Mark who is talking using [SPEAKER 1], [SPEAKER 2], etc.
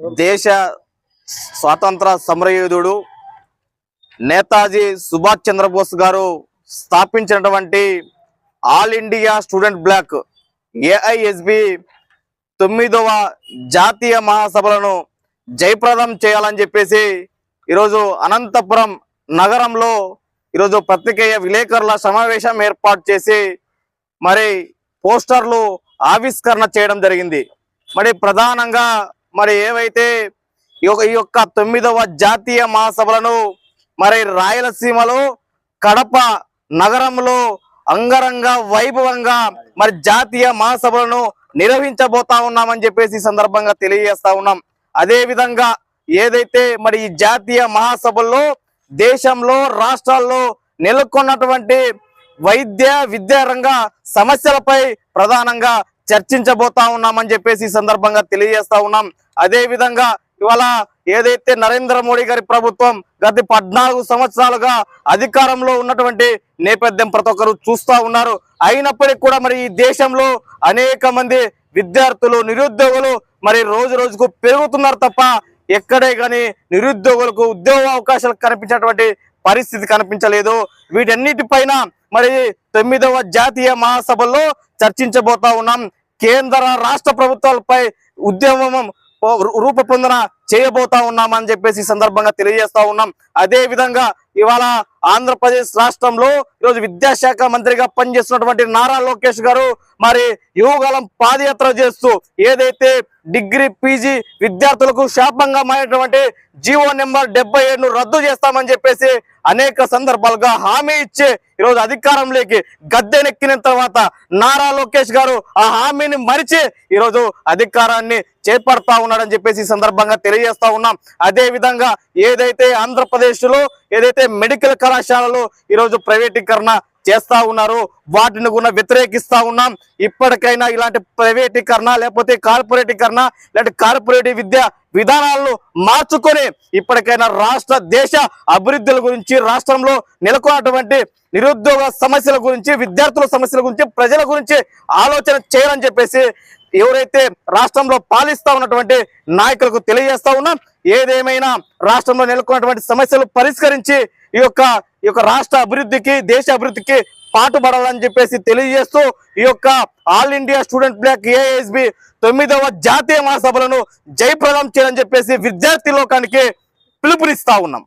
[SPEAKER 1] దేశ స్వాతంత్ర సమరయోధుడు నేతాజీ సుభాష్ చంద్రబోస్ గారు స్థాపించినటువంటి All India Student Bloc AISB తొమ్మిదవ జాతీయ మహాసభలను జయప్రదం చేయాలని చెప్పేసి ఈరోజు అనంతపురం నగరంలో ఈరోజు పత్రికేయ విలేకరుల సమావేశం ఏర్పాటు చేసి మరి పోస్టర్లు ఆవిష్కరణ చేయడం జరిగింది. మరి ప్రధానంగా మరి ఏవైతే ఈ యొక్క- యొక్క తొమ్మిదవ జాతీయ మహాసభలను మరి రాయలసీమలో కడప నగరంలో అంగరంగ వైభవంగా మరి జాతీయ మహాసభలను నిర్వహించబోతా ఉన్నామని చెప్పేసి సందర్భంగా తెలియజేస్తా ఉన్నాం. అదే విధంగా ఏదైతే మరి ఈ జాతీయ మహాసభల్లో దేశంలో రాష్ట్రాల్లో నెలకొన్నటువంటి వైద్య విద్యారంగ సమస్యలపై ప్రధానంగా చర్చించబోతా ఉన్నామని చెప్పేసి ఈ సందర్భంగా తెలియజేస్తా ఉన్నాం. అదే విధంగా ఇవాళ ఏదైతే నరేంద్ర మోడీ గారి ప్రభుత్వం గత పద్నాలుగు సంవత్సరాలుగా అధికారంలో ఉన్నటువంటి నేపథ్యం ప్రతి ఒక్కరు చూస్తూ ఉన్నారు. అయినప్పటికీ కూడా మరి ఈ దేశంలో అనేక మంది విద్యార్థులు నిరుద్యోగులు మరి రోజు రోజుకు పెరుగుతున్నారు తప్ప ఎక్కడే కానీ నిరుద్యోగులకు ఉద్యోగ అవకాశాలు కనిపించేటువంటి పరిస్థితి కనిపించలేదు. వీటన్నిటిపైన మరి తొమ్మిదవ జాతీయ మహాసభల్లో చర్చించబోతా ఉన్నాం. కేంద్ర రాష్ట్ర ప్రభుత్వాలపై ఉద్యమం రూ- రూపొందన చేయబోతా ఉన్నామని చెప్పేసి సందర్భంగా తెలియజేస్తా ఉన్నాం. అదే విధంగా ఇవాళ ఆంధ్రప్రదేశ్ రాష్ట్రంలో ఈరోజు విద్యాశాఖ మంత్రిగా పనిచేస్తున్నటువంటి నారా లోకేష్ గారు మరి యువగలం పాదయాత్ర చేస్తూ ఏదైతే డిగ్రీ పీజీ విద్యార్థులకు శాపంగా మారినటువంటి జీవో నెంబర్ డెబ్బై ఏడును రద్దు చేస్తామని చెప్పేసి అనేక సందర్భాలుగా హామీ ఇచ్చే ఈరోజు అధికారంలోకి గద్దెనెక్కిన తర్వాత నారా లోకేష్ గారు ఆ హామీని మరిచి ఈరోజు అధికారాన్ని చేపడతా ఉన్నాడని చెప్పేసి సందర్భంగా తెలియజేస్తా ఉన్నాం. అదే విధంగా ఏదైతే ఆంధ్రప్రదేశ్లో ఏదైతే మెడికల్ కళాశాలలు ఈరోజు ప్రైవేటీకరణ చేస్తా ఉన్నారు వాటిని కూడా వ్యతిరేకిస్తా ఉన్నాం. ఇప్పటికైనా ఇలాంటి ప్రైవేటీకరణ లేకపోతే కార్పొరేటీకరణ ఇలాంటి కార్పొరేట్ విద్య విధానాలను మార్చుకొని ఇప్పటికైనా రాష్ట్ర దేశ అభివృద్ధుల గురించి రాష్ట్రంలో నెలకొన్నటువంటి నిరుద్యోగ సమస్యల గురించి విద్యార్థుల సమస్యల గురించి ప్రజల గురించి ఆలోచన చేయాలని చెప్పేసి ఎవరైతే రాష్ట్రంలో పాలిస్తా ఉన్నటువంటి నాయకులకు తెలియజేస్తా ఉన్నాం ఏదేమైనా రాష్ట్రంలో నెలకొన్నటువంటి సమస్యలు పరిష్కరించి ఈ యొక్క ఈ యొక్క రాష్ట్ర అభివృద్ధికి దేశ అభివృద్ధికి పాటుపడాలని చెప్పేసి తెలియజేస్తూ ఈ యొక్క All India Student Bloc ASB తొమ్మిదవ జాతీయ మహాసభలను జయప్రదం చేయాలని చెప్పేసి విద్యార్థి లోకానికి పిలుపునిస్తా ఉన్నాం.